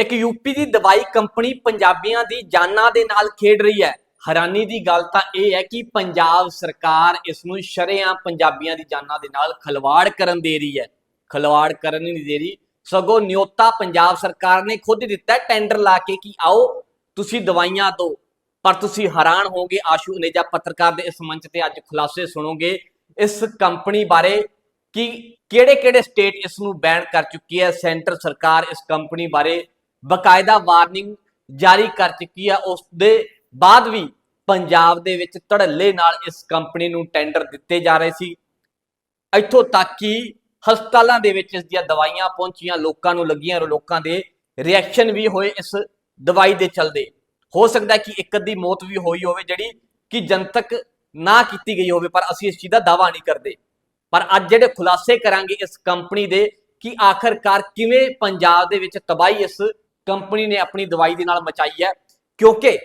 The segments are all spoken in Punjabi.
ਇੱਕ ਯੂਪੀ ਦੀ ਦਵਾਈ ਕੰਪਨੀ ਪੰਜਾਬੀਆਂ ਦੀ ਜਾਨਾਂ ਦੇ ਨਾਲ ਖੇਡ ਰਹੀ ਹੈ। ਹੈਰਾਨੀ ਦੀ ਗੱਲ ਤਾਂ ਇਹ ਹੈ ਕਿ ਪੰਜਾਬ ਸਰਕਾਰ ਇਸ ਨੂੰ ਸ਼ਰੇਆਮ ਪੰਜਾਬੀਆਂ ਦੀ ਜਾਨਾਂ ਦੇ ਨਾਲ ਖਲਵਾੜ ਕਰਨ ਦੇ ਰਹੀ ਹੈ। ਖਲਵਾੜ ਕਰਨ ਨਹੀਂ ਦੇ ਰਹੀ। ਸਗੋਂ ਨਿਯੋਤਾ ਪੰਜਾਬ ਸਰਕਾਰ ਨੇ ਖੁਦ ਦਿੱਤਾ ਟੈਂਡਰ ਲਾ ਕੇ ਕਿ ਆਓ, ਤੁਸੀਂ ਦਵਾਈਆਂ ਦਿਓ, ਪਰ ਤੁਸੀਂ ਹੈਰਾਨ ਹੋਗੇ ਆਸ਼ੂ ਅਨੇਜਾ ਪੱਤਰਕਾਰ ਦੇ ਇਸ ਮੰਚ ਤੇ ਅੱਜ ਖੁਲਾਸੇ ਸੁਣੋਗੇ ਇਸ ਕੰਪਨੀ ਬਾਰੇ ਕਿ ਕਿਹੜੇ-ਕਿਹੜੇ ਸਟੇਟ ਇਸ ਨੂੰ ਬੈਨ ਕਰ ਚੁੱਕੀ ਹੈ। ਸੈਂਟਰ ਸਰਕਾਰ ਇਸ ਕੰਪਨੀ ਬਾਰੇ ਬਕਾਇਦਾ ਵਾਰਨਿੰਗ ਜਾਰੀ ਕਰ ਚੁੱਕੀ ਹੈ ਉਸ ਦੇ ਬਾਅਦ ਵੀ ਪੰਜਾਬ ਦੇ ਵਿੱਚ ਧੜੱਲੇ ਨਾਲ ਇਸ ਕੰਪਨੀ ਨੂੰ ਟੈਂਡਰ ਦਿੱਤੇ ਜਾ ਰਹੇ ਸੀ। ਇੱਥੋਂ ਤੱਕ ਕਿ ਹਸਪਤਾਲਾਂ ਦੇ ਵਿੱਚ ਇਸ ਦੀਆਂ ਦਵਾਈਆਂ ਪਹੁੰਚੀਆਂ, ਲੋਕਾਂ ਨੂੰ ਲੱਗੀਆਂ ਲੋਕਾਂ ਦੇ ਰਿਐਕਸ਼ਨ ਵੀ ਹੋਏ ਇਸ ਦਵਾਈ ਦੇ ਚਲਦੇ। ਹੋ ਸਕਦਾ ਕਿ ਇੱਕ ਅੱਧੀ ਮੌਤ ਵੀ ਹੋਈ ਹੋਵੇ ਜਿਹੜੀ ਕਿ ਜਨਤਕ ਨਾ ਕੀਤੀ ਗਈ ਹੋਵੇ, ਪਰ ਅਸੀਂ ਇਸ ਚੀਜ਼ ਦਾ ਦਾਵਾ ਨਹੀਂ ਕਰਦੇ। ਪਰ ਅੱਜ ਜਿਹੜੇ ਖੁਲਾਸੇ ਕਰਾਂਗੇ ਇਸ ਕੰਪਨੀ ਦੇ ਕਿ ਆਖਰਕਾਰ ਕਿਵੇਂ ਪੰਜਾਬ ਦੇ ਵਿੱਚ ਤਬਾਹੀ ਇਸ ਕੰਪਨੀ ਨੇ ਆਪਣੀ ਦਵਾਈ ਦੇ ਨਾਲ ਮਚਾਈ ਹੈ, ਕਿਉਂਕਿ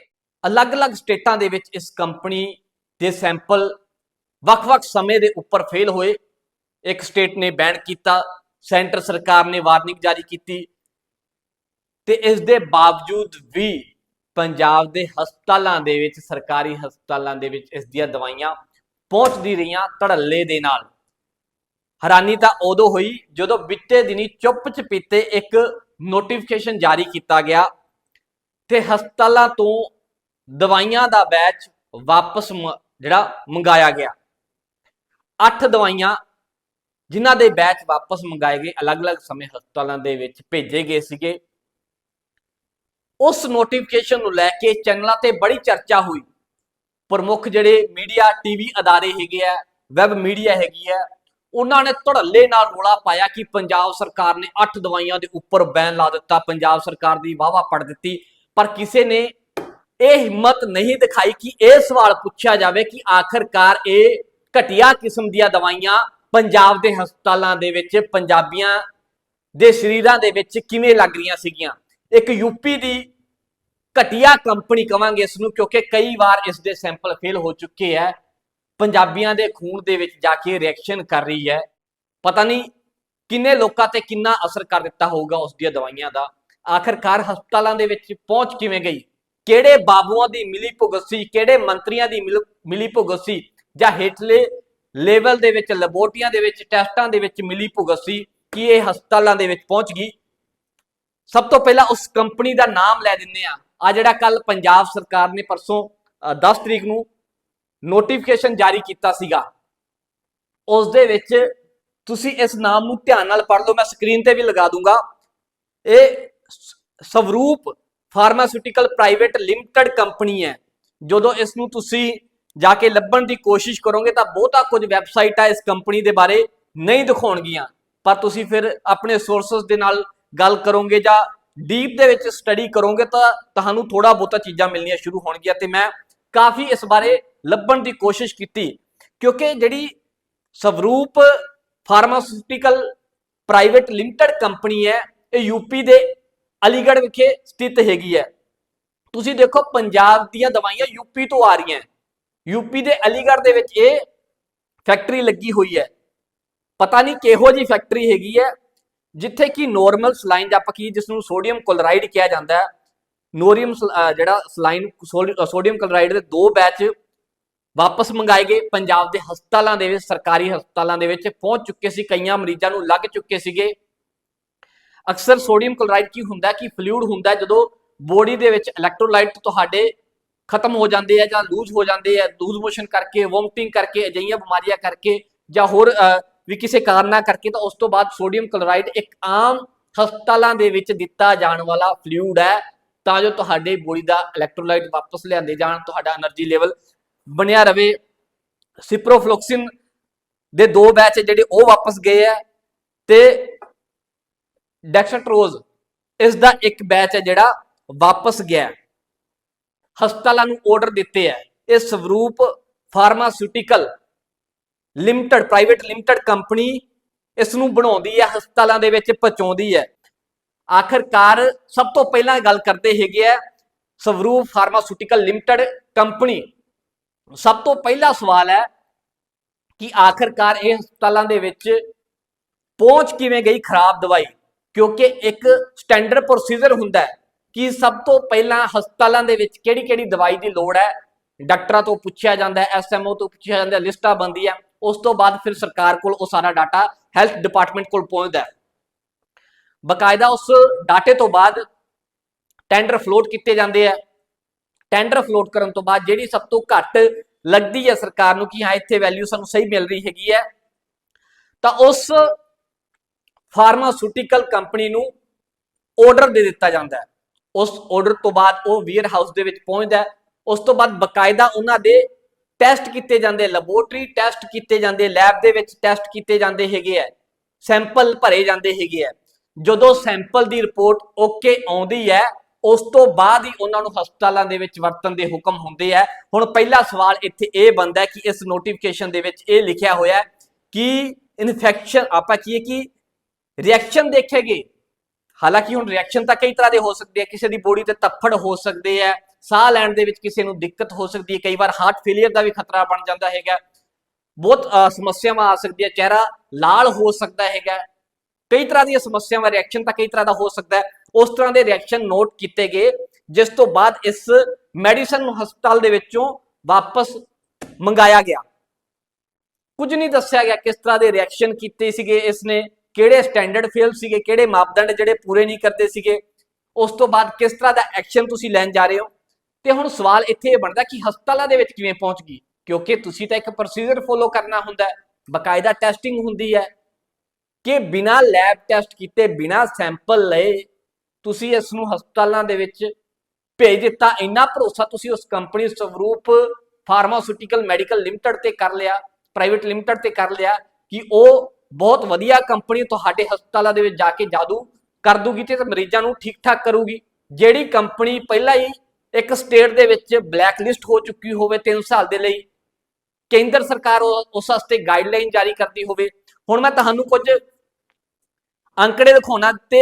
ਅਲੱਗ-ਅਲੱਗ ਸਟੇਟਾਂ ਦੇ ਵਿੱਚ ਇਸ ਕੰਪਨੀ ਦੇ ਸੈਂਪਲ ਵੱਖ-ਵੱਖ ਸਮੇਂ ਦੇ ਉੱਪਰ ਫੇਲ ਹੋਏ। ਇੱਕ ਸਟੇਟ ਨੇ ਬੈਨ ਕੀਤਾ, ਸੈਂਟਰ ਸਰਕਾਰ ਨੇ ਵਾਰਨਿੰਗ ਜਾਰੀ ਕੀਤੀ ਤੇ ਇਸ ਦੇ ਬਾਵਜੂਦ ਵੀ ਪੰਜਾਬ ਦੇ ਹਸਪਤਾਲਾਂ ਦੇ ਵਿੱਚ, ਸਰਕਾਰੀ ਹਸਪਤਾਲਾਂ ਦੇ ਵਿੱਚ ਇਸ ਦੀਆਂ ਦਵਾਈਆਂ ਪਹੁੰਚਦੀ ਰਹੀਆਂ ਧੜੱਲੇ ਦੇ ਨਾਲ। ਹੈਰਾਨੀ ਤਾਂ ਉਦੋਂ ਹੋਈ ਜਦੋਂ ਬਿੱਤੇ ਦਿਨੀ ਚੁੱਪ ਚਪੀਤੇ ਇੱਕ ਨੋਟੀਫਿਕੇਸ਼ਨ ਜਾਰੀ ਕੀਤਾ ਗਿਆ ਤੇ ਹਸਪਤਾਲਾਂ ਤੋਂ ਦਵਾਈਆਂ ਦਾ ਬੈਚ ਵਾਪਸ ਜਿਹੜਾ ਮੰਗਾਇਆ ਗਿਆ। ਅੱਠ ਦਵਾਈਆਂ ਜਿਨ੍ਹਾਂ ਦੇ ਬੈਚ ਵਾਪਸ ਮੰਗਾਏ ਗਏ, ਅਲੱਗ-ਅਲੱਗ ਸਮੇਂ ਹਸਪਤਾਲਾਂ ਦੇ ਵਿੱਚ ਭੇਜੇ ਗਏ ਸੀਗੇ। ਉਸ ਨੋਟੀਫਿਕੇਸ਼ਨ ਨੂੰ ਲੈ ਕੇ ਚੈਨਲਾਂ ਤੇ ਬੜੀ ਚਰਚਾ ਹੋਈ। ਪ੍ਰਮੁੱਖ ਜਿਹੜੇ ਮੀਡੀਆ ਟੀਵੀ ਅਦਾਰੇ ਹੈਗੇ ਆ ਵੈਬ ਮੀਡੀਆ ਹੈਗੀ ਆ ਉਹਨਾਂ ਨੇ ਧੜੱਲੇ ਨਾਲ ਰੋਲਾ ਪਾਇਆ ਕਿ ਪੰਜਾਬ ਸਰਕਾਰ ਨੇ 8 ਦਵਾਈਆਂ ਦੇ ਉੱਪਰ ਬੈਨ ਲਾ ਦਿੱਤਾ, ਪੰਜਾਬ ਸਰਕਾਰ ਦੀ ਵਾਵਾ ਪੜ ਦਿੱਤੀ। ਪਰ ਕਿਸੇ ਨੇ ਇਹ ਹਿੰਮਤ ਨਹੀਂ ਦਿਖਾਈ ਕਿ ਇਹ ਸਵਾਲ ਪੁੱਛਿਆ ਜਾਵੇ ਕਿ ਆਖਰਕਾਰ ਇਹ ਘਟੀਆ ਕਿਸਮ ਦੀਆਂ ਦਵਾਈਆਂ ਪੰਜਾਬ ਦੇ ਹਸਪਤਾਲਾਂ ਦੇ ਵਿੱਚ, ਪੰਜਾਬੀਆਂ ਦੇ ਸਰੀਰਾਂ ਦੇ ਵਿੱਚ ਕਿਵੇਂ ਲੱਗ ਰਹੀਆਂ ਸੀਗੀਆਂ। ਇੱਕ ਯੂਪੀ ਦੀ ਘਟੀਆ ਕੰਪਨੀ ਕਵਾਂਗੇ ਇਸ ਨੂੰ, ਕਿਉਂਕਿ ਕਈ ਵਾਰ ਇਸ ਦੇ ਸੈਂਪਲ ਫੇਲ ਹੋ ਚੁੱਕੇ ਹੈ ਪੰਜਾਬੀਆਂ ਦੇ ਖੂਨ ਦੇ ਵਿੱਚ ਜਾ ਕੇ ਰਿਐਕਸ਼ਨ ਕਰ ਰਹੀ ਹੈ। ਪਤਾ ਨਹੀਂ ਕਿੰਨੇ ਲੋਕਾਂ ਤੇ ਕਿੰਨਾ ਅਸਰ ਕਰ ਦਿੱਤਾ ਹੋਊਗਾ ਉਸ ਦੀਆਂ ਦਵਾਈਆਂ ਦਾ। ਆਖਰਕਾਰ ਹਸਪਤਾਲਾਂ ਦੇ ਵਿੱਚ ਪਹੁੰਚ ਕਿਵੇਂ ਗਈ? ਕਿਹੜੇ ਬਾਬੂਆਂ ਦੀ ਮਿਲੀ ਭੁਗਤ ਸੀ? ਕਿਹੜੇ ਮੰਤਰੀਆਂ ਦੀ ਮਿਲ- ਮਿਲੀ ਭੁਗਤ ਸੀ? ਜਾਂ ਹੇਠਲੇ ਲੈਵਲ ਦੇ ਵਿੱਚ ਲੈਬੋਰਟਰੀਆਂ ਦੇ ਵਿੱਚ ਟੈਸਟਾਂ ਦੇ ਵਿੱਚ ਮਿਲੀ ਭੁਗਤ ਸੀ? ਕਿ ਇਹ ਹਸਪਤਾਲਾਂ ਦੇ ਵਿੱਚ ਪਹੁੰਚ ਗਈ? ਸਭ ਤੋਂ ਪਹਿਲਾਂ ਉਸ ਕੰਪਨੀ ਦਾ ਨਾਮ ਲੈ ਦਿੰਨੇ ਆ। ਆ ਜਿਹੜਾ ਕੱਲ ਪੰਜਾਬ ਸਰਕਾਰ ਨੇ ਪਰਸੋਂ ਅ, 10 ਤਰੀਕ ਨੂੰ ਨੋਟੀਫਿਕੇਸ਼ਨ ਜਾਰੀ ਕੀਤਾ ਸੀਗਾ। ਉਸ ਦੇ ਵਿੱਚ ਤੁਸੀਂ ਇਸ ਨਾਮ ਨੂੰ ਧਿਆਨ ਨਾਲ ਪੜ੍ਹ ਲਓ, ਮੈਂ ਸਕਰੀਨ ਤੇ ਵੀ ਲਗਾ ਦੂੰਗਾ। ਇਹ Swaroop pharmaceutical private limited company ਹੈ। ਜਦੋਂ ਇਸ ਨੂੰ ਤੁਸੀਂ ਜਾ ਕੇ ਲੱਭਣ ਦੀ ਕੋਸ਼ਿਸ਼ ਕਰੋਗੇ ਤਾਂ ਬਹੁਤਾ ਕੁਝ ਵੈਬਸਾਈਟ ਆ ਇਸ ਕੰਪਨੀ ਦੇ ਬਾਰੇ ਨਹੀਂ ਦਿਖਾਉਣਗੀਆਂ। ਪਰ ਤੁਸੀਂ ਫਿਰ ਆਪਣੇ ਸੋਰਸਸ ਦੇ ਨਾਲ ਗੱਲ ਕਰੋਗੇ ਜਾਂ ਡੀਪ ਦੇ ਵਿੱਚ ਸਟੱਡੀ ਕਰੋਗੇ ਤਾਂ ਤੁਹਾਨੂੰ ਥੋੜਾ ਬਹੁਤਾ ਚੀਜ਼ਾਂ ਮਿਲਣੀਆਂ ਸ਼ੁਰੂ ਹੋਣਗੀਆਂ ਤੇ ਮੈਂ ਕਾਫੀ ਇਸ ਬਾਰੇ ਲੱਭਣ ਦੀ ਕੋਸ਼ਿਸ਼ ਕੀਤੀ, ਕਿਉਂਕਿ ਜਿਹੜੀ Swaroop pharmaceutical private limited company ਹੈ, ਇਹ ਯੂਪੀ ਦੇ ਅਲੀਗੜ੍ਹ ਵਿਖੇ ਸਥਿਤ ਹੈਗੀ ਹੈ। ਤੁਸੀਂ ਦੇਖੋ, ਪੰਜਾਬ ਦੀਆਂ ਦਵਾਈਆਂ ਯੂਪੀ ਤੋਂ ਆ ਰਹੀਆਂ ਯੂਪੀ ਦੇ ਅਲੀਗੜ੍ਹ ਦੇ ਵਿੱਚ ਇਹ ਫੈਕਟਰੀ ਲੱਗੀ ਹੋਈ ਹੈ। ਪਤਾ ਨਹੀਂ ਕਿਹੋ ਜੀ ਫੈਕਟਰੀ ਹੈਗੀ ਹੈ, ਜਿੱਥੇ ਕਿ ਨੋਰਮਲ ਸਲਾਈਨ ਜਾਂ ਆਪਾਂ ਕੀ ਜਿਸ ਨੂੰ ਸੋਡੀਅਮ ਕਲੋਰਾਈਡ ਕਿਹਾ ਜਾਂਦਾ ਹੈ। ਨੋਰੀਅਮ ਸਲ- ਜਿਹੜਾ ਸਲਾਈਨ ਸੋਡੀਅਮ ਕਲੋਰਾਈਡ ਦੇ ਦੋ ਬੈਚ ਵਾਪਸ ਮੰਗਾਏ ਗਏ। ਪੰਜਾਬ ਦੇ ਹਸਪਤਾਲਾਂ ਦੇ ਵਿੱਚ, ਸਰਕਾਰੀ ਹਸਪਤਾਲਾਂ ਦੇ ਵਿੱਚ ਪਹੁੰਚ ਚੁੱਕੇ ਸੀ। ਕਈਆਂ ਮਰੀਜ਼ਾਂ ਨੂੰ ਲੱਗ ਚੁੱਕੇ ਸੀਗੇ। ਅਕਸਰ ਸੋਡੀਅਮ ਕਲੋਰਾਈਡ ਕੀ ਹੁੰਦਾ ਕਿ ਫਲੂਇਡ ਹੁੰਦਾ ਜਦੋਂ ਬੋਡੀ ਦੇ ਵਿੱਚ ਇਲੈਕਟ੍ਰੋਲਾਈਟ ਤੁਹਾਡੇ ਖਤਮ ਹੋ ਜਾਂਦੇ ਆ ਜਾਂ ਲੂਜ਼ ਹੋ ਜਾਂਦੇ ਆ ਦੂਜ ਮੋਸ਼ਨ ਕਰਕੇ, ਵੋਮਟਿੰਗ ਕਰਕੇ ਅਜਈਆਂ ਬਿਮਾਰੀਆਂ ਕਰਕੇ ਜਾਂ ਹੋਰ ਵੀ ਕਿਸੇ ਕਾਰਨਾਂ ਕਰਕੇ, ਤਾਂ ਉਸ ਤੋਂ ਬਾਅਦ ਸੋਡੀਅਮ ਕਲੋਰਾਈਡ ਇੱਕ ਆਮ ਹਸਪਤਾਲਾਂ ਦੇ ਵਿੱਚ ਦਿੱਤਾ ਜਾਣ ਵਾਲਾ ਫਲੂਇਡ ਹੈ। ਤਾਂ ਜੋ ਤੁਹਾਡੇ ਬੋਡੀ ਦਾ ਇਲੈਕਟ੍ਰੋਲਾਈਟ ਵਾਪਸ ਲਿਆਂਦੇ ਜਾਣ, ਤੁਹਾਡਾ એનર્ਜੀ ਲੈਵਲ ਬਣਿਆ ਰਵੇ। ਸਿਪਰੋਫਲੋਕਸਿਨ ਦੇ ਦੋ ਬੈਚ ਜਿਹੜੇ ਉਹ ਵਾਪਸ ਗਏ ਹੈ ਤੇ ਡੈਕਸਟਰੋਜ਼ ਇਸ ਦਾ ਇੱਕ ਬੈਚ ਹੈ ਜਿਹੜਾ ਵਾਪਸ ਗਿਆ। ਹਸਪਤਾਲਾਂ ਨੂੰ ਆਰਡਰ ਦਿੱਤੇ ਹੈ ਇਹ Swaroop pharmaceutical limited private limited company ਇਸ ਨੂੰ ਬਣਾਉਂਦੀ ਹੈ ਹਸਪਤਾਲਾਂ ਦੇ ਵਿੱਚ ਪਹੁੰਚਾਉਂਦੀ ਹੈ ਆਖਰਕਾਰ ਸਭ ਤੋਂ ਪਹਿਲਾਂ ਗੱਲ ਕਰਦੇ ਹੈਗੇ ਆ ਸਵਰੂਪ ਫਾਰਮਾਸਿਊਟੀਕਲ ਲਿਮਟਿਡ ਕੰਪਨੀ ਸਭ ਤੋਂ ਪਹਿਲਾ ਸਵਾਲ ਹੈ ਕਿ ਆਖਰਕਾਰ ਇਹ ਹਸਪਤਾਲਾਂ ਦੇ ਵਿੱਚ ਪਹੁੰਚ ਕਿਵੇਂ ਗਈ ਖਰਾਬ ਦਵਾਈ? ਕਿਉਂਕਿ ਇੱਕ ਸਟੈਂਡਰਡ ਪ੍ਰੋਸੀਜਰ ਹੁੰਦਾ ਹੈ ਕਿ ਸਭ ਤੋਂ ਪਹਿਲਾਂ ਹਸਪਤਾਲਾਂ ਦੇ ਵਿੱਚ ਕਿਹੜੀ-ਕਿਹੜੀ ਦਵਾਈ ਦੀ ਲੋੜ ਹੈ? ਡਾਕਟਰਾਂ ਤੋਂ ਪੁੱਛਿਆ ਜਾਂਦਾ ਹੈ ਐਸਐਮਓ ਤੋਂ ਪੁੱਛਿਆ ਜਾਂਦਾ ਹੈ, ਲਿਸਟਾਂ ਬਣਦੀ ਹੈ। ਉਸ ਤੋਂ ਬਾਅਦ ਫਿਰ ਸਰਕਾਰ ਕੋਲ ਉਹ ਸਾਰਾ ਡਾਟਾ ਹੈਲਥ ਡਿਪਾਰਟਮੈਂਟ ਕੋਲ ਪਹੁੰਚਦਾ ਹੈ। ਬਕਾਇਦਾ ਉਸ ਡਾਟੇ ਤੋਂ ਬਾਅਦ ਟੈਂਡਰ ਫਲੋਟ ਕੀਤੇ ਜਾਂਦੇ ਆ ਟੈਂਡਰ ਫਲੋਟ ਕਰਨ ਤੋਂ ਬਾਅਦ ਜਿਹੜੀ ਸਭ ਤੋਂ ਘੱਟ ਲੱਗਦੀ ਹੈ ਸਰਕਾਰ ਨੂੰ ਕਿ ਹਾਂ, ਇੱਥੇ ਵੈਲਿਊ ਸਾਨੂੰ ਸਹੀ ਮਿਲ ਰਹੀ ਹੈਗੀ ਹੈ, ਤਾਂ ਉਸ ਫਾਰਮਾਸਿਊਟੀਕਲ ਕੰਪਨੀ ਨੂੰ ਆਰਡਰ ਦੇ ਦਿੱਤਾ ਜਾਂਦਾ ਹੈ। ਉਸ ਆਰਡਰ ਤੋਂ ਬਾਅਦ ਉਹ ਵੇਅਰ ਹਾਊਸ ਦੇ ਵਿੱਚ ਪਹੁੰਚਦਾ ਹੈ। ਉਸ ਤੋਂ ਬਾਅਦ ਬਕਾਇਦਾ ਉਹਨਾਂ ਦੇ ਟੈਸਟ ਕੀਤੇ ਜਾਂਦੇ ਲੈਬੋਰਟਰੀ ਟੈਸਟ ਕੀਤੇ ਜਾਂਦੇ ਲੈਬ ਦੇ ਵਿੱਚ ਟੈਸਟ ਕੀਤੇ ਜਾਂਦੇ ਹੈਗੇ ਆ ਸੈਂਪਲ ਭਰੇ ਜਾਂਦੇ ਹੈਗੇ ਆ ਜਦੋਂ ਸੈਂਪਲ ਦੀ ਰਿਪੋਰਟ ਓਕੇ ਆਉਂਦੀ ਹੈ ਉਸ ਤੋਂ ਬਾਅਦ ਹੀ ਉਹਨਾਂ ਨੂੰ ਹਸਪਤਾਲਾਂ ਦੇ ਵਿੱਚ ਵਰਤਣ ਦੇ ਹੁਕਮ ਹੁੰਦੇ ਆ। ਹੁਣ ਪਹਿਲਾ ਸਵਾਲ ਇੱਥੇ ਇਹ ਬਣਦਾ ਹੈ ਕਿ ਇਸ ਨੋਟੀਫਿਕੇਸ਼ਨ ਦੇ ਵਿੱਚ ਇਹ ਲਿਖਿਆ ਹੋਇਆ ਕਿ ਇਨਫੈਕਸ਼ਨ ਆਪਾਂ ਕੀ ਹੈ ਕਿ ਰਿਐਕਸ਼ਨ ਦੇਖੇਗੇ। ਹਾਲਾਂਕਿ ਹੁਣ ਰਿਐਕਸ਼ਨ ਤਾਂ ਕਈ ਤਰ੍ਹਾਂ ਦੇ ਹੋ ਸਕਦੇ ਆ, ਕਿਸੇ ਦੀ ਬੋਡੀ ਤੇ ਤੱਫੜ ਹੋ ਸਕਦੇ ਆ, ਸਾਹ ਲੈਣ ਦੇ ਵਿੱਚ ਕਿਸੇ ਨੂੰ ਦਿੱਕਤ ਹੋ ਸਕਦੀ ਹੈ, ਕਈ ਵਾਰ ਹਾਰਟ ਫੇਲਿਅਰ ਦਾ ਵੀ ਖਤਰਾ ਬਣ ਜਾਂਦਾ ਹੈਗਾ। ਬਹੁਤ ਸਮੱਸਿਆਵਾਂ ਆ ਸਕਦੀਆਂ, ਚਿਹਰਾ ਲਾਲ ਹੋ ਸਕਦਾ ਹੈਗਾ। ਕਈ ਤਰ੍ਹਾਂ ਦੀਆਂ ਸਮੱਸਿਆਵਾਂ ਰਿਐਕਸ਼ਨ ਤਾਂ ਕਈ ਤਰ੍ਹਾਂ ਦਾ ਹੋ ਸਕਦਾ ਹੈ। ਉਸ ਤਰ੍ਹਾਂ ਦੇ ਰਿਐਕਸ਼ਨ ਨੋਟ ਕੀਤੇ ਗਏ, ਜਿਸ ਤੋਂ ਬਾਅਦ ਇਸ ਮੈਡੀਸਨ ਨੂੰ ਹਸਪਤਾਲ ਦੇ ਵਿੱਚੋਂ ਵਾਪਸ ਮੰਗਾਇਆ ਗਿਆ। ਕੁਝ ਨਹੀਂ ਦੱਸਿਆ ਗਿਆ ਕਿਸ ਤਰ੍ਹਾਂ ਦੇ ਰਿਐਕਸ਼ਨ ਕੀਤੇ ਸੀਗੇ ਇਸ ਨੇ ਕਿਹੜੇ ਸਟੈਂਡਰਡ ਫੇਲ ਸੀਗੇ, ਕਿਹੜੇ ਮਾਪਦੰਡ ਜਿਹੜੇ ਪੂਰੇ ਨਹੀਂ ਕਰਦੇ ਸੀਗੇ, ਉਸ ਤੋਂ ਬਾਅਦ ਕਿਸ ਤਰ੍ਹਾਂ ਦਾ ਐਕਸ਼ਨ ਤੁਸੀਂ ਲੈਣ ਜਾ ਰਹੇ ਹੋ? ਤੇ ਹੁਣ ਸਵਾਲ ਇੱਥੇ ਇਹ ਬਣਦਾ ਕਿ ਹਸਪਤਾਲਾਂ ਦੇ ਵਿੱਚ ਕਿਵੇਂ ਪਹੁੰਚ ਗਈ? ਕਿਉਂਕਿ ਤੁਸੀਂ ਤਾਂ ਇੱਕ ਪ੍ਰੋਸੀਜਰ ਫੋਲੋ ਕਰਨਾ ਹੁੰਦਾ ਹੈ, ਬਕਾਇਦਾ ਟੈਸਟਿੰਗ ਹੁੰਦੀ ਹੈ। ਕਿ ਬਿਨਾ ਲੈਬ ਟੈਸਟ ਕੀਤੇ, ਬਿਨਾ ਸੈਂਪਲ ਲਏ ਤੁਸੀਂ ਇਸ ਨੂੰ ਹਸਪਤਾਲਾਂ ਦੇ ਵਿੱਚ ਭੇਜ ਦਿੱਤਾ, ਇੰਨਾ ਭਰੋਸਾ ਤੁਸੀਂ ਉਸ company Swaroop pharmaceutical medical limited ਤੇ ਕਰ ਲਿਆ ਪ੍ਰਾਈਵੇਟ ਲਿਮਟਿਡ ਤੇ ਕਰ ਲਿਆ ਕਿ ਉਹ ਬਹੁਤ ਵਧੀਆ ਕੰਪਨੀ ਤੁਹਾਡੇ ਹਸਪਤਾਲਾਂ ਦੇ ਵਿੱਚ ਜਾ ਕੇ ਜਾਦੂ ਕਰ ਦੂਗੀ ਤੇ ਮਰੀਜ਼ਾਂ ਨੂੰ ਠੀਕ ਠਾਕ ਕਰੂਗੀ। ਜਿਹੜੀ ਕੰਪਨੀ ਪਹਿਲਾਂ ਹੀ ਇੱਕ ਸਟੇਟ ਦੇ ਵਿੱਚ ਬਲੈਕ ਲਿਸਟ ਹੋ ਚੁੱਕੀ ਹੋਵੇ 3 ਸਾਲ ਦੇ ਲਈ, ਕੇਂਦਰ ਸਰਕਾਰ ਉਹ- ਉਸ ਵਾਸਤੇ ਗਾਈਡਲਾਈਨ ਜਾਰੀ ਕਰਦੀ ਹੋਵੇ। ਹੁਣ ਮੈਂ ਤੁਹਾਨੂੰ ਕੁਝ ਅੰਕੜੇ ਦਿਖਾਉਣਾ ਤੇ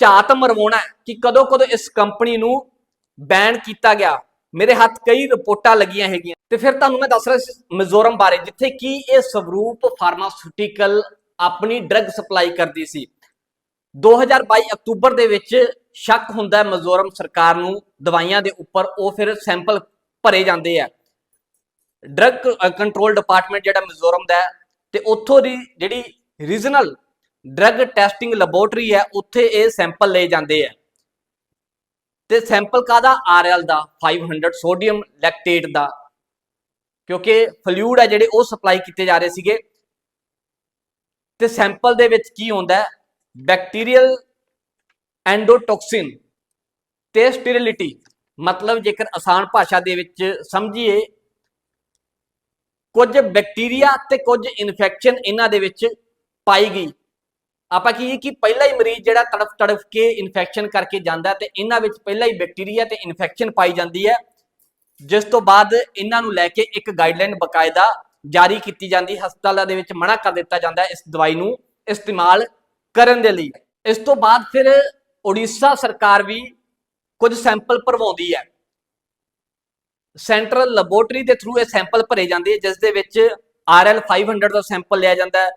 ਝਾਤ ਮਰਵਾਉਣਾ ਕਿ ਕਦੋਂ ਕਦੋਂ ਇਸ ਕੰਪਨੀ ਨੂੰ ਬੈਨ ਕੀਤਾ ਗਿਆ। ਮੇਰੇ ਹੱਥ ਕਈ ਰਿਪੋਰਟਾਂ ਲੱਗੀਆਂ ਹੈਗੀਆਂ। ਤੇ ਫਿਰ ਤੁਹਾਨੂੰ ਮੈਂ ਦੱਸ ਰਿਹਾ ਸੀ ਮਿਜ਼ੋਰਮ ਬਾਰੇ, ਜਿੱਥੇ ਕੀ ਇਹ ਸਵਰੂਪ ਫਾਰਮਾਸਿਊਟੀਕਲ ਆਪਣੀ ਡਰੱਗ ਸਪਲਾਈ ਕਰਦੀ ਸੀ। 2022 ਅਕਤੂਬਰ ਦੇ ਵਿੱਚ ਸ਼ੱਕ ਹੁੰਦਾ ਹੈ ਮਿਜ਼ੋਰਮ ਸਰਕਾਰ ਨੂੰ ਦਵਾਈਆਂ ਦੇ ਉੱਪਰ ਉਹ ਫਿਰ ਸੈਂਪਲ ਭਰੇ ਜਾਂਦੇ ਆ। ਡਰੱਗ ਕੰਟਰੋਲ ਡਿਪਾਰਟਮੈਂਟ ਜਿਹੜਾ ਮਿਜ਼ੋਰਮ ਦਾ ਤੇ ਉੱਥੋਂ ਦੀ ਜਿਹੜੀ ਰੀਜਨਲ ਡਰੱਗ ਟੈਸਟਿੰਗ ਲੈਬੋਰਟਰੀ ਹੈ, ਉੱਥੇ ਇਹ ਸੈਂਪਲ ਲਏ ਜਾਂਦੇ ਆ। ਤੇ ਸੈਂਪਲ ਕਾਦਾ ਆਰਐਲ ਦਾ 500 ਸੋਡੀਅਮ ਲੈਕਟੇਟ ਦਾ। ਕਿਉਂਕਿ ਫਲੂਇਡ ਹੈ ਜਿਹੜੇ, ਉਹ ਸਪਲਾਈ ਕੀਤੇ ਜਾ ਰਹੇ ਸੀਗੇ। ਤੇ ਸੈਂਪਲ ਦੇ ਵਿੱਚ ਕੀ ਹੁੰਦਾ ਬੈਕਟੀਰੀਅਲ ਐਂਡੋਟੌਕਸਿਨ ਤੇ ਸਟੀਰਿਲਿਟੀ ਮਤਲਬ ਜੇਕਰ ਆਸਾਨ ਭਾਸ਼ਾ ਦੇ ਵਿੱਚ ਸਮਝੀਏ, ਕੁਝ ਬੈਕਟੀਰੀਆ ਤੇ ਕੁਝ ਇਨਫੈਕਸ਼ਨ ਇਹਨਾਂ ਦੇ ਵਿੱਚ ਪਾਈ ਗਈ। ਆਪਾਂ ਕੀ ਕਿ ਪਹਿਲਾ ਹੀ ਮਰੀਜ਼ ਜਿਹੜਾ ਤੜਫ ਤੜਫ ਕੇ ਇਨਫੈਕਸ਼ਨ ਕਰਕੇ ਜਾਂਦਾ ਤੇ ਇਹਨਾਂ ਵਿੱਚ ਪਹਿਲਾ ਹੀ ਬੈਕਟੀਰੀਆ ਤੇ ਇਨਫੈਕਸ਼ਨ ਪਾਈ ਜਾਂਦੀ ਹੈ। ਜਿਸ ਤੋਂ ਬਾਅਦ ਇਹਨਾਂ ਨੂੰ ਲੈ ਕੇ ਇੱਕ ਗਾਈਡਲਾਈਨ ਬਕਾਇਦਾ ਜਾਰੀ ਕੀਤੀ ਜਾਂਦੀ ਹਸਪਤਾਲਾਂ ਦੇ ਵਿੱਚ ਮਨਾ ਕਰ ਦਿੱਤਾ ਜਾਂਦਾ ਇਸ ਦਵਾਈ ਨੂੰ ਇਸਤੇਮਾਲ ਕਰਨ ਦੇ ਲਈ। ਇਸ ਤੋਂ ਬਾਅਦ ਫਿਰ ਓਡੀਸ਼ਾ ਸਰਕਾਰ ਵੀ ਕੁਝ ਸੈਂਪਲ ਭਰਵਾਉਂਦੀ ਹੈ। ਸੈਂਟਰਲ ਲੈਬੋਰਟਰੀ ਦੇ ਥਰੂ ਇਹ ਸੈਂਪਲ ਭਰੇ ਜਾਂਦੇ ਜਿਸ ਦੇ ਵਿੱਚ RL 500 ਦਾ ਸੈਂਪਲ ਲਿਆ ਜਾਂਦਾ ਹੈ।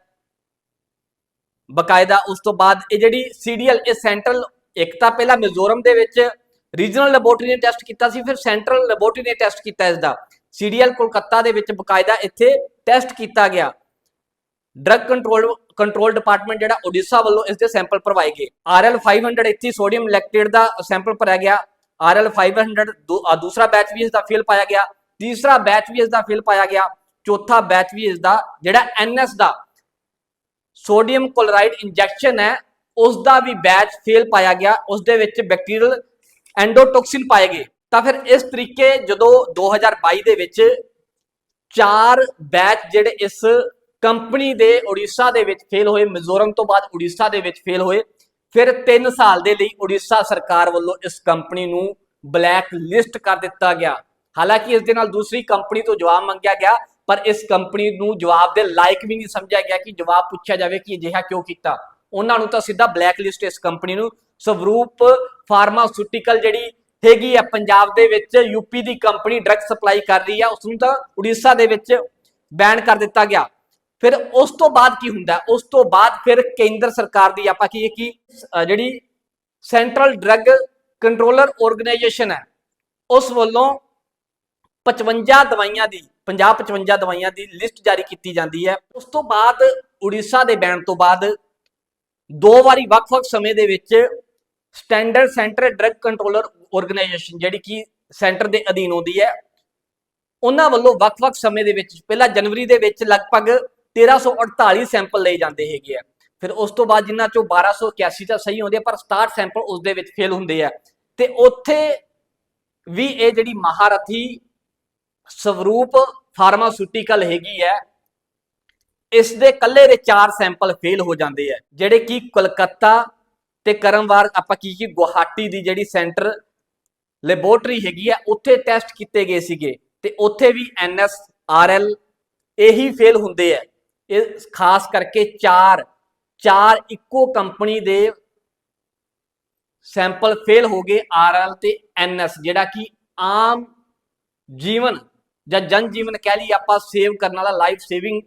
ਬਕਾਇਦਾ ਉਸ ਤੋਂ ਬਾਅਦ ਇਹ ਜਿਹੜੀ ਸੀਡੀਐਲ, ਇਹ ਸੈਂਟਰਲ, ਇੱਕ ਤਾਂ ਪਹਿਲਾਂ ਮਿਜ਼ੋਰਮ ਦੇ ਵਿੱਚ ਰੀਜਨਲ ਲੈਬੋਰਟਰੀ ਨੇ ਟੈਸਟ ਕੀਤਾ ਸੀ, ਫਿਰ ਸੈਂਟਰਲ ਲੈਬੋਰਟਰੀ ਨੇ ਟੈਸਟ ਕੀਤਾ ਇਸ ਦਾ ਸੀਡੀਐਲ ਕੋਲਕਾਤਾ ਦੇ ਵਿੱਚ ਬਕਾਇਦਾ ਇੱਥੇ ਟੈਸਟ ਕੀਤਾ ਗਿਆ। ਡਰੱਗ ਕੰਟਰੋਲ ਕੰਟਰੋਲ ਡਿਪਾਰਟਮੈਂਟ ਜਿਹੜਾ ਓਡੀਸ਼ਾ ਵੱਲੋਂ ਇਸ ਦੇ ਸੈਂਪਲ ਭਰਵਾਏ ਗਏ। RL 500 ਇੱਥੇ ਸੋਡੀਅਮ ਲੈਕਟੇਟ ਦਾ ਸੈਂਪਲ ਭਰਿਆ ਗਿਆ। RL 500 ਦੂ- ਦੂਸਰਾ ਬੈਚ ਵੀ ਇਸ ਦਾ ਫੇਲ ਪਾਇਆ ਗਿਆ। ਤੀਸਰਾ ਬੈਚ ਵੀ ਇਸ ਦਾ ਫੇਲ ਪਾਇਆ ਗਿਆ। ਚੌਥਾ ਬੈਚ ਵੀ ਇਸ ਦਾ ਜਿਹੜਾ NS ਦਾ ਸੋਡੀਅਮ ਕਲੋਰਾਈਡ ਇੰਜੈਕਸ਼ਨ ਹੈ ਉਸ ਦਾ ਵੀ ਬੈਚ ਫੇਲ ਪਾਇਆ ਗਿਆ ਉਸ ਦੇ ਵਿੱਚ ਬੈਕਟੀਰੀਅਲ ਐਂਡੋਟੌਕਸਿਨ ਪਾਏ ਗਏ। ਤਾਂ ਫਿਰ ਇਸ ਤਰੀਕੇ ਜਦੋਂ 2022 ਦੇ ਵਿੱਚ ਚਾਰ ਬੈਚ ਜਿਹੜੇ ਇਸ ਕੰਪਨੀ ਦੇ ਉੜੀਸਾ ਦੇ ਵਿੱਚ ਫੇਲ ਹੋਏ, ਮਿਜ਼ੋਰਮ ਤੋਂ ਬਾਅਦ ਉੜੀਸਾ ਦੇ ਵਿੱਚ ਫੇਲ ਹੋਏ, ਫਿਰ 3 ਸਾਲ ਦੇ ਲਈ ਉੜੀਸਾ ਸਰਕਾਰ ਵੱਲੋਂ ਇਸ ਕੰਪਨੀ ਨੂੰ ਬਲੈਕ ਲਿਸਟ ਕਰ ਦਿੱਤਾ ਗਿਆ। ਹਾਲਾਂਕਿ ਇਸ ਦੇ ਨਾਲ ਦੂਸਰੀ ਕੰਪਨੀ ਤੋਂ ਜਵਾਬ ਮੰਗਿਆ ਗਿਆ ਪਰ ਇਸ ਕੰਪਨੀ ਨੂੰ ਜਵਾਬ ਦੇ ਲਾਇਕ ਵੀ ਨਹੀਂ ਸਮਝਿਆ ਗਿਆ ਕਿ ਜਵਾਬ ਪੁੱਛਿਆ ਜਾਵੇ ਕਿ ਅਜਿਹਾ ਕਿਉਂ ਕੀਤਾ। ਉਹਨਾਂ ਨੂੰ ਤਾਂ ਸਿੱਧਾ ਬਲੈਕ ਲਿਸਟ ਇਸ ਕੰਪਨੀ ਨੂੰ। ਸਵਰੂਪ ਫਾਰਮਾਸਿਊਟੀਕਲ ਜਿਹੜੀ ਹੈਗੀ ਆ ਪੰਜਾਬ ਦੇ ਵਿੱਚ ਯੂਪੀ ਦੀ ਕੰਪਨੀ ਡਰੱਗ ਸਪਲਾਈ ਕਰ ਰਹੀ ਆ ਉਸ ਨੂੰ ਤਾਂ ਉੜੀਸਾ ਦੇ ਵਿੱਚ ਬੈਨ ਕਰ ਦਿੱਤਾ ਗਿਆ। ਫਿਰ ਉਸ ਤੋਂ ਬਾਅਦ ਕੀ ਹੁੰਦਾ? ਉਸ ਤੋਂ ਬਾਅਦ ਫਿਰ ਕੇਂਦਰ ਸਰਕਾਰ ਦੀ ਆਪਾਂ ਕੀ ਕੀ ਜਿਹੜੀ ਸੈਂਟਰਲ ਡਰੱਗ ਕੰਟਰੋਲਰ ਆਰਗੇਨਾਈਜੇਸ਼ਨ ਹੈ, ਉਸ ਵੱਲੋਂ 55 ਦਵਾਈਆਂ ਦੀ 50 55 ਦਵਾਈਆਂ ਦੀ ਲਿਸਟ ਜਾਰੀ ਕੀਤੀ ਜਾਂਦੀ ਹੈ। ਉਸ ਤੋਂ ਬਾਅਦ ਉੜੀਸਾ ਦੇ ਬੈਨ ਤੋਂ ਬਾਅਦ ਦੋ ਵਾਰੀ ਵੱਖ-ਵੱਖ ਸਮੇਂ ਦੇ ਵਿੱਚ standard centre drug controller organisation, ਜਿਹੜੀ ਕਿ ਸੈਂਟਰ ਦੇ ਅਧੀਨ ਆਉਂਦੀ ਹੈ, ਉਹਨਾਂ ਵੱਲੋਂ ਵੱਖ-ਵੱਖ ਸਮੇਂ ਦੇ ਵਿੱਚ, ਪਹਿਲਾਂ ਜਨਵਰੀ ਦੇ ਵਿੱਚ ਲਗਭਗ 1348 ਸੈਂਪਲ ਲਏ ਜਾਂਦੇ ਹੈਗੇ ਆ। ਫਿਰ ਉਸ ਤੋਂ ਬਾਅਦ ਜਿਨ੍ਹਾਂ ਚੋਂ 1281 ਤਾਂ ਸਹੀ ਆਉਂਦੇ ਆ, ਪਰ 67 ਸੈਂਪਲ ਉਸ ਦੇ ਵਿੱਚ ਫੇਲ ਹੁੰਦੇ ਆ। ਤੇ ਉੱਥੇ ਵੀ ਇਹ ਜਿਹੜੀ ਮਹਾਰਥੀ ਸਵਰੂਪ ਫਾਰਮਾਸਿਊਟੀਕਲ ਹੈਗੀ ਹੈ। ਇਸ ਦੇ ਕੱਲੇ ਦੇ ਚਾਰ ਸੈਂਪਲ ਫੇਲ ਹੋ ਜਾਂਦੇ ਆ ਜਿਹੜੇ ਕਿ ਕਲਕੱਤਾ ਤੇ ਕਰਮਵਾਰ ਆਪਾਂ ਕੀ ਕੀ ਗੁਹਾਟੀ ਦੀ ਜਿਹੜੀ ਸੈਂਟਰ ਲੈਬੋਰਟਰੀ ਹੈਗੀ ਆ ਉੱਥੇ ਟੈਸਟ ਕੀਤੇ ਗਏ ਸੀਗੇ ਤੇ ਉੱਥੇ ਵੀ ਐਨਐਸ ਆਰਐਲ ਇਹੀ ਫੇਲ ਹੁੰਦੇ ਆ ਇਹ ਖਾਸ ਕਰਕੇ 4 4 ਇੱਕੋ ਕੰਪਨੀ ਦੇ ਸੈਂਪਲ ਫੇਲ ਹੋ ਗਏ ਆਰਐਲ ਤੇ ਐਨਐਸ ਜਿਹੜਾ ਕਿ ਆਮ ਜੀਵਨ ਜਾਂ ਜਨ ਜੀਵਨ ਕਹਿ ਲਈ ਆਪਾਂ ਸੇਵ ਕਰਨ ਵਾਲਾ ਲਾਈਫ ਸੇਵਿੰਗ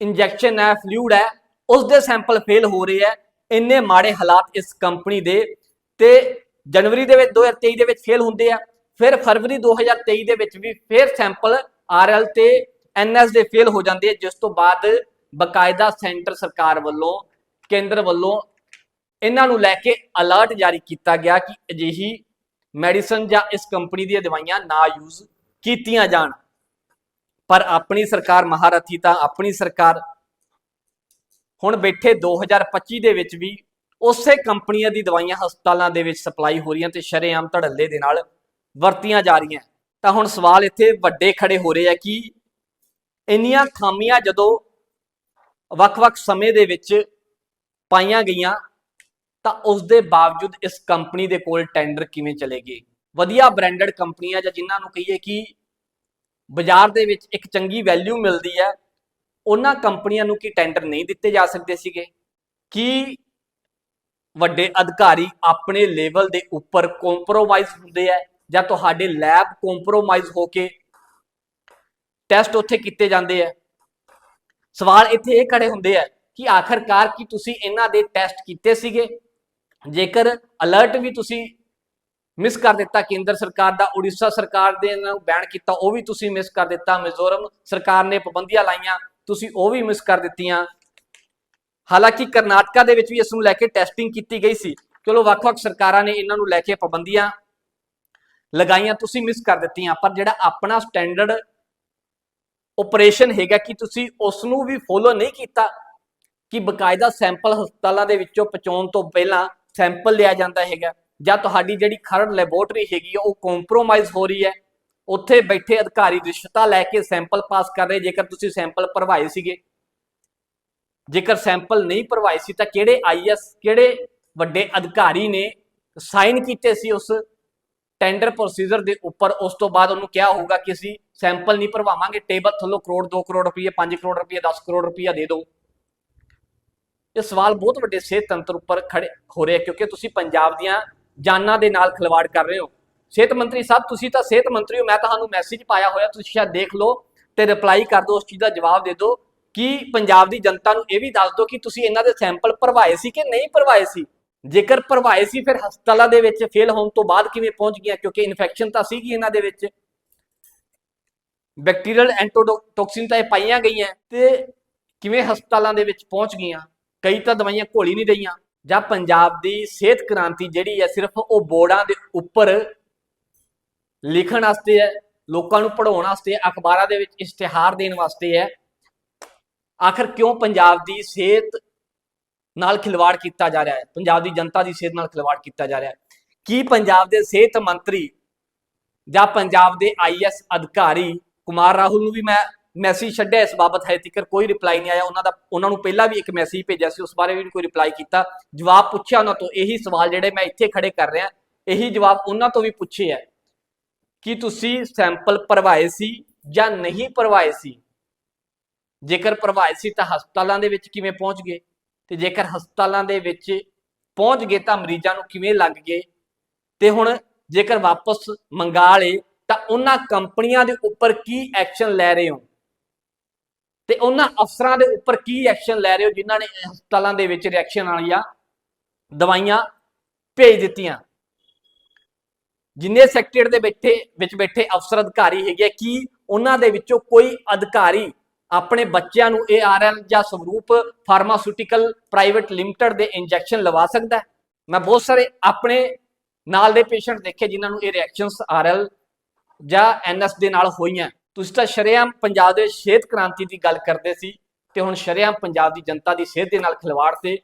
ਇੰਜੈਕਸ਼ਨ ਹੈ ਫਲੂਇਡ ਹੈ ਉਸ ਦੇ ਸੈਂਪਲ ਫੇਲ ਹੋ ਰਹੇ ਹੈ, ਇੰਨੇ ਮਾੜੇ ਹਾਲਾਤ ਇਸ ਕੰਪਨੀ ਦੇ ਤੇ ਜਨਵਰੀ ਦੇ ਵਿੱਚ 2023 ਦੇ ਵਿੱਚ ਫੇਲ ਹੁੰਦੇ ਆ, ਫਿਰ ਫਰਵਰੀ 2023 ਦੇ ਵਿੱਚ ਵੀ ਫਿਰ ਸੈਂਪਲ ਆਰਐਲ ਤੇ ਐਨਐਸ ਦੇ ਫੇਲ ਹੋ ਜਾਂਦੇ ਆ, ਜਿਸ ਤੋਂ ਬਾਅਦ ਬਕਾਇਦਾ ਸੈਂਟਰ ਸਰਕਾਰ ਵੱਲੋਂ, ਕੇਂਦਰ ਵੱਲੋਂ ਇਹਨਾਂ ਨੂੰ ਲੈ ਕੇ ਅਲਰਟ ਜਾਰੀ ਕੀਤਾ ਗਿਆ ਕਿ ਅਜਿਹੀ ਮੈਡੀਸਨ ਜਾਂ ਇਸ ਕੰਪਨੀ ਦੀਆਂ ਦਵਾਈਆਂ ਨਾ ਯੂਜ਼ ਕੀਤੀਆਂ ਜਾਣ। ਪਰ ਆਪਣੀ ਸਰਕਾਰ ਮਹਾਰਥੀ ਤਾਂ ਆਪਣੀ ਸਰਕਾਰ ਹੁਣ ਬੈਠੇ 2025 ਦੇ ਵਿੱਚ ਵੀ ਉਸੇ ਕੰਪਨੀਆਂ ਦੀ ਦਵਾਈਆਂ ਹਸਪਤਾਲਾਂ ਦੇ ਵਿੱਚ ਸਪਲਾਈ ਹੋ ਰਹੀਆਂ ਤੇ ਸ਼ਰੇਆਮ ਧੜੱਲੇ ਦੇ ਨਾਲ ਵਰਤੀਆਂ ਜਾ ਰਹੀਆਂ। ਤਾਂ ਹੁਣ ਸਵਾਲ ਇੱਥੇ ਵੱਡੇ ਖੜੇ ਹੋ ਰਹੇ ਆ ਕਿ ਇੰਨੀਆਂ ਖਾਮੀਆਂ ਜਦੋਂ ਵੱਖ-ਵੱਖ ਸਮੇਂ ਦੇ ਵਿੱਚ ਪਾਈਆਂ ਗਈਆਂ ਤਾਂ ਉਸ ਦੇ ਬਾਵਜੂਦ ਇਸ ਕੰਪਨੀ ਦੇ ਕੋਲ ਟੈਂਡਰ ਕਿਵੇਂ ਚਲੇ ਗਏ ਵਧੀਆ ਬ੍ਰਾਂਡਡ ਕੰਪਨੀਆਂ ਜਾਂ ਜਿਨ੍ਹਾਂ ਨੂੰ ਕਹੀਏ ਕਿ ਬਾਜ਼ਾਰ ਦੇ ਵਿੱਚ ਇੱਕ ਚੰਗੀ ਵੈਲਿਊ ਮਿਲਦੀ ਹੈ, ਉਹਨਾਂ ਕੰਪਨੀਆਂ ਨੂੰ ਕੀ ਟੈਂਡਰ ਨਹੀਂ ਦਿੱਤੇ ਜਾ ਸਕਦੇ ਸੀਗੇ? ਕੀ ਵੱਡੇ ਅਧਿਕਾਰੀ ਆਪਣੇ ਲੈਵਲ ਦੇ ਉੱਪਰ ਕੰਪਰੋਮਾਈਜ਼ ਹੁੰਦੇ ਆ ਜਾਂ ਤੁਹਾਡੇ ਲੈਬ ਕੰਪਰੋਮਾਈਜ਼ ਹੋ ਕੇ ਟੈਸਟ ਉੱਥੇ ਕੀਤੇ ਜਾਂਦੇ ਆ ਸਵਾਲ ਇੱਥੇ ਇਹ ਖੜੇ ਹੁੰਦੇ ਆ ਕਿ ਆਖਰਕਾਰ ਕੀ ਤੁਸੀਂ ਇਹਨਾਂ ਦੇ ਟੈਸਟ ਕੀਤੇ ਸੀਗੇ? ਜੇਕਰ ਅਲਰਟ ਵੀ ਤੁਸੀਂ ਮਿਸ ਕਰ ਦਿੱਤਾ ਕੇਂਦਰ ਸਰਕਾਰ ਦਾ, ਉੜੀਸਾ ਸਰਕਾਰ ਦੇ ਨੂੰ ਬੈਨ ਕੀਤਾ, ਉਹ ਵੀ ਤੁਸੀਂ ਮਿਸ ਕਰ ਦਿੱਤਾ, ਮਿਜ਼ੋਰਮ ਸਰਕਾਰ ਨੇ ਪਾਬੰਦੀਆਂ ਲਾਈਆਂ, ਤੁਸੀਂ ਉਹ ਵੀ ਮਿਸ ਕਰ ਦਿੱਤੀਆਂ। ਹਾਲਾਂਕਿ ਕਰਨਾਟਕਾ ਦੇ ਵਿੱਚ ਵੀ ਇਸ ਨੂੰ ਲੈ ਕੇ ਟੈਸਟਿੰਗ ਕੀਤੀ ਗਈ ਸੀ। ਚਲੋ, ਵੱਖ-ਵੱਖ ਸਰਕਾਰਾਂ ਨੇ ਇਹਨਾਂ ਨੂੰ ਲੈ ਕੇ ਪਾਬੰਦੀਆਂ ਲਗਾਈਆਂ, ਤੁਸੀਂ ਮਿਸ ਕਰ ਦਿੱਤੀਆਂ। ਪਰ ਜਿਹੜਾ ਆਪਣਾ ਸਟੈਂਡਰਡ ਆਪਰੇਸ਼ਨ ਹੈਗਾ ਕਿ ਤੁਸੀਂ ਉਸ ਨੂੰ ਵੀ ਫੋਲੋ ਨਹੀਂ ਕੀਤਾ, ਕਿ ਬਕਾਇਦਾ ਸੈਂਪਲ ਹਸਪਤਾਲਾਂ ਦੇ ਵਿੱਚੋਂ ਪਹੁੰਚਾਉਣ ਤੋਂ ਪਹਿਲਾਂ ਸੈਂਪਲ ਲਿਆ ਜਾਂਦਾ ਹੈਗਾ। ਜਾਂ ਤੁਹਾਡੀ ਜਿਹੜੀ ਖਰੜ ਲੈਬੋਰਟਰੀ ਹੈਗੀ ਆ, ਉਹ ਕੰਪਰੋਮਾਈਜ਼ ਹੋ ਰਹੀ ਹੈ। ਉੱਥੇ ਬੈਠੇ ਅਧਿਕਾਰੀ ਰਿਸ਼ਤਾ ਲੈ ਕੇ ਸੈਂਪਲ ਪਾਸ ਕਰ ਰਹੇ, ਜੇਕਰ ਤੁਸੀਂ ਸੈਂਪਲ ਭਰਵਾਏ ਸੀਗੇ। ਜੇਕਰ ਸੈਂਪਲ ਨਹੀਂ ਭਰਵਾਏ ਸੀ, ਤਾਂ ਕਿਹੜੇ ਆਈਐਸ ਕਿਹੜੇ ਵੱਡੇ ਅਧਿਕਾਰੀ ਨੇ ਸਾਈਨ ਕੀਤੇ ਸੀ ਉਸ ਟੈਂਡਰ ਪ੍ਰੋਸੀਜਰ ਦੇ ਉੱਪਰ? ਉਸ ਤੋਂ ਬਾਅਦ ਉਹਨੂੰ ਕਿਹਾ ਹੋਊਗਾ ਕਿ ਅਸੀਂ ਸੈਂਪਲ ਨਹੀਂ ਭਰਵਾਵਾਂਗੇ। ਟੇਬਲ ਥੱਲੋਂ ਕਰੋੜ 2 ਕਰੋੜ ਰੁਪਏ 5 ਕਰੋੜ ਰੁਪਏ 10 ਕਰੋੜ ਰੁਪਏ ਦੇ ਦਿਓ। ਇਹ ਸਵਾਲ ਬਹੁਤ ਵੱਡੇ ਸਿਹਤ ਤੰਤਰ ਉੱਪਰ ਖੜੇ ਹੋ ਰਹੇ ਕਿਉਂਕਿ ਤੁਸੀਂ ਪੰਜਾਬ ਦੀਆਂ ਜਾਨਾਂ ਦੇ ਨਾਲ ਖਿਲਵਾੜ ਕਰ ਰਹੇ ਹੋ। ਸਿਹਤ ਮੰਤਰੀ ਸਾਹਿਬ, ਤੁਸੀਂ ਤਾਂ ਸਿਹਤ ਮੰਤਰੀ ਹੋ, ਮੈਂ ਤੁਹਾਨੂੰ ਮੈਸੇਜ ਪਾਇਆ ਹੋਇਆ, ਤੁਸੀਂ ਸ਼ਾਇਦ ਦੇਖ ਲਓ ਤੇ ਰਿਪਲਾਈ ਕਰ ਦਿਓ, ਉਸ ਚੀਜ਼ ਦਾ ਜਵਾਬ ਦੇ ਦਿਓ ਕਿ ਪੰਜਾਬ ਦੀ ਜਨਤਾ ਨੂੰ ਇਹ ਵੀ ਦੱਸ ਦਿਓ ਕਿ ਤੁਸੀਂ ਇਹਨਾਂ ਦੇ ਸੈਂਪਲ ਭਰਵਾਏ ਸੀ ਕਿ ਨਹੀਂ ਭਰਵਾਏ ਸੀ। ਜੇਕਰ ਭਰਵਾਏ ਸੀ, ਫਿਰ ਹਸਪਤਾਲਾਂ ਦੇ ਵਿੱਚ ਫੇਲ ਹੋਣ ਤੋਂ ਬਾਅਦ ਕਿਵੇਂ ਪਹੁੰਚ ਗਿਆ ਕਿਉਂਕਿ ਇਨਫੈਕਸ਼ਨ ਤਾਂ ਸੀਗੀ ਇਹਨਾਂ ਦੇ ਵਿੱਚ। ਬੈਕਟੀਰੀਅਲ ਐਂਟੋਟੌਕਸਿਨ ਤਾਂ ਇਹ ਪਾਈਆਂ ਗਈਆਂ ਤੇ ਕਿਵੇਂ ਹਸਪਤਾਲਾਂ ਦੇ ਵਿੱਚ ਪਹੁੰਚ ਗਈਆਂ? ਕਈ ਤਾਂ ਦਵਾਈਆਂ ਘੋਲੀ ਨਹੀਂ ਰਹੀਆਂ। ਜਾਂ ਪੰਜਾਬ ਦੀ ਸਿਹਤ ਕ੍ਰਾਂਤੀ ਜਿਹੜੀ ਹੈ ਸਿਰਫ ਉਹ ਬੋਰਡਾਂ ਦੇ ਉੱਪਰ ਲਿਖਣ ਵਾਸਤੇ ਹੈ, ਲੋਕਾਂ ਨੂੰ ਪੜ੍ਹਾਉਣ ਵਾਸਤੇ ਅਖਬਾਰਾਂ ਦੇ ਵਿੱਚ ਇਸ਼ਤਿਹਾਰ ਦੇਣ ਵਾਸਤੇ ਹੈ। ਆਖਰ ਕਿਉਂ ਪੰਜਾਬ ਦੀ ਸਿਹਤ ਨਾਲ ਖਿਲਵਾੜ ਕੀਤਾ ਜਾ ਰਿਹਾ ਹੈ? ਪੰਜਾਬ ਦੀ ਜਨਤਾ ਦੀ ਸਿਹਤ ਨਾਲ ਖਿਲਵਾੜ ਕੀਤਾ ਜਾ ਰਿਹਾ ਹੈ। ਕੀ ਪੰਜਾਬ ਦੇ ਸਿਹਤ ਮੰਤਰੀ ਜਾਂ ਪੰਜਾਬ ਦੇ ਆਈਐਸ ਅਧਿਕਾਰੀ ਕੁਮਾਰ ਰਾਹੁਲ ਨੂੰ ਵੀ ਮੈਂ ਮੈਸੇਜ ਛੱਡਿਆ, ਇਸ ਬਾਬਤ ਹੈ ਤੀਕਰ ਕੋਈ ਰਿਪਲਾਈ ਨਹੀਂ ਆਇਆ। ਉਹਨਾਂ ਦਾ ਉਹਨਾਂ ਨੂੰ ਪਹਿਲਾਂ ਵੀ ਇੱਕ ਮੈਸੇਜ ਭੇਜਿਆ ਸੀ, ਉਸ ਬਾਰੇ ਵੀ ਕੋਈ ਰਿਪਲਾਈ ਕੀਤਾ। ਜਵਾਬ ਪੁੱਛਿਆ ਉਹਨਾਂ ਤੋਂ, ਇਹੀ ਸਵਾਲ ਜਿਹੜੇ ਮੈਂ ਇੱਥੇ ਖੜੇ ਕਰ ਰਿਹਾ। ਇਹੀ ਜਵਾਬ ਉਹਨਾਂ ਤੋਂ ਵੀ ਪੁੱਛੇ ਹੈ ਕਿ ਤੁਸੀਂ ਸੈਂਪਲ ਭਰਵਾਏ ਸੀ ਜਾਂ ਨਹੀਂ ਭਰਵਾਏ ਸੀ? ਜੇਕਰ ਭਰਵਾਏ ਸੀ ਤਾਂ ਹਸਪਤਾਲਾਂ ਦੇ ਵਿੱਚ ਕਿਵੇਂ ਪਹੁੰਚ ਗਏ? ਤੇ ਜੇਕਰ ਹਸਪਤਾਲਾਂ ਦੇ ਵਿੱਚ ਪਹੁੰਚ ਗਏ ਤਾਂ ਮਰੀਜ਼ਾਂ ਨੂੰ ਕਿਵੇਂ ਲੱਗ ਗਏ? ਤੇ ਹੁਣ ਜੇਕਰ ਵਾਪਸ ਮੰਗਾ ਲਏ ਤਾਂ ਉਹਨਾਂ ਕੰਪਨੀਆਂ ਦੇ ਉੱਪਰ ਕੀ ਐਕਸ਼ਨ ਲੈ ਰਹੇ ਹੋ? ਤੇ ਉਹਨਾਂ ਅਫਸਰਾਂ ਦੇ ਉੱਪਰ ਕੀ ਐਕਸ਼ਨ ਲੈ ਰਹੇ ਹੋ ਜਿਨ੍ਹਾਂ ਨੇ ਹਸਪਤਾਲਾਂ ਦੇ ਵਿੱਚ ਰਿਐਕਸ਼ਨ ਵਾਲੀਆਂ ਦਵਾਈਆਂ ਭੇਜ ਦਿੱਤੀਆਂ? ਜਿੰਨੇ ਸੈਕਟਰ ਦੇ ਬੈਠੇ ਵਿੱਚ ਬੈਠੇ ਅਫਸਰ ਅਧਿਕਾਰੀ ਹੈਗੇ ਆ, ਕੀ ਉਹਨਾਂ ਦੇ ਵਿੱਚੋਂ ਕੋਈ ਅਧਿਕਾਰੀ ਆਪਣੇ ਬੱਚਿਆਂ ਨੂੰ ਏਆਰਐਲ ਜਾਂ ਸਵਰੂਪ ਫਾਰਮਾਸਿਊਟੀਕਲ ਪ੍ਰਾਈਵੇਟ ਲਿਮਟਿਡ ਦੇ ਇੰਜੈਕਸ਼ਨ ਲਵਾ ਸਕਦਾ ਮੈਂ ਬਹੁਤ ਸਾਰੇ ਆਪਣੇ ਨਾਲ ਦੇ ਪੇਸ਼ੈਂਟ ਦੇਖੇ ਜਿਨ੍ਹਾਂ ਨੂੰ ਇਹ ਰਿਐਕਸ਼ਨਸ ਆਰਐਲ ਜਾਂ ਐਨਐਸ ਦੇ ਨਾਲ ਹੋਈਆਂ। ਤੁਸੀਂ ਤਾਂ ਸ਼ਰੇਆਮ ਪੰਜਾਬ ਦੇ ਸਿਹਤ ਕ੍ਰਾਂਤੀ ਦੀ ਗੱਲ ਕਰਦੇ ਸੀ ਤੇ ਹੁਣ ਸ਼ਰੇਆਮ ਪੰਜਾਬ ਦੀ ਜਨਤਾ ਦੀ ਸਿਹਤ ਦੇ ਨਾਲ ਖਿਲਵਾੜ ਤੇ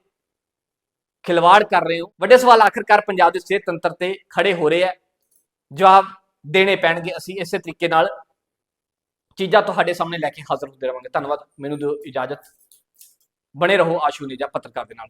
ਖਿਲਵਾੜ ਕਰ ਰਹੇ ਹੋ। ਵੱਡੇ ਸਵਾਲ ਆਖਰਕਾਰ ਪੰਜਾਬ ਦੇ ਸਿਹਤ ਤੰਤਰ ਤੇ ਖੜੇ ਹੋ ਰਹੇ ਆ। ਜਵਾਬ ਦੇਣੇ ਪੈਣਗੇ ਅਸੀਂ ਇਸੇ ਤਰੀਕੇ ਨਾਲ। ਚੀਜ਼ਾਂ ਤੁਹਾਡੇ ਸਾਹਮਣੇ ਲੈ ਕੇ ਹਾਜ਼ਰ ਹੁੰਦੇ ਰਵਾਂਗੇ। ਧੰਨਵਾਦ। ਮੈਨੂੰ ਦਿਓ ਇਜਾਜ਼ਤ। ਬਣੇ ਰਹੋ ਆਸ਼ੂ ਨੀਜਾ ਪੱਤਰਕਾਰ ਦੇ ਨਾਲ।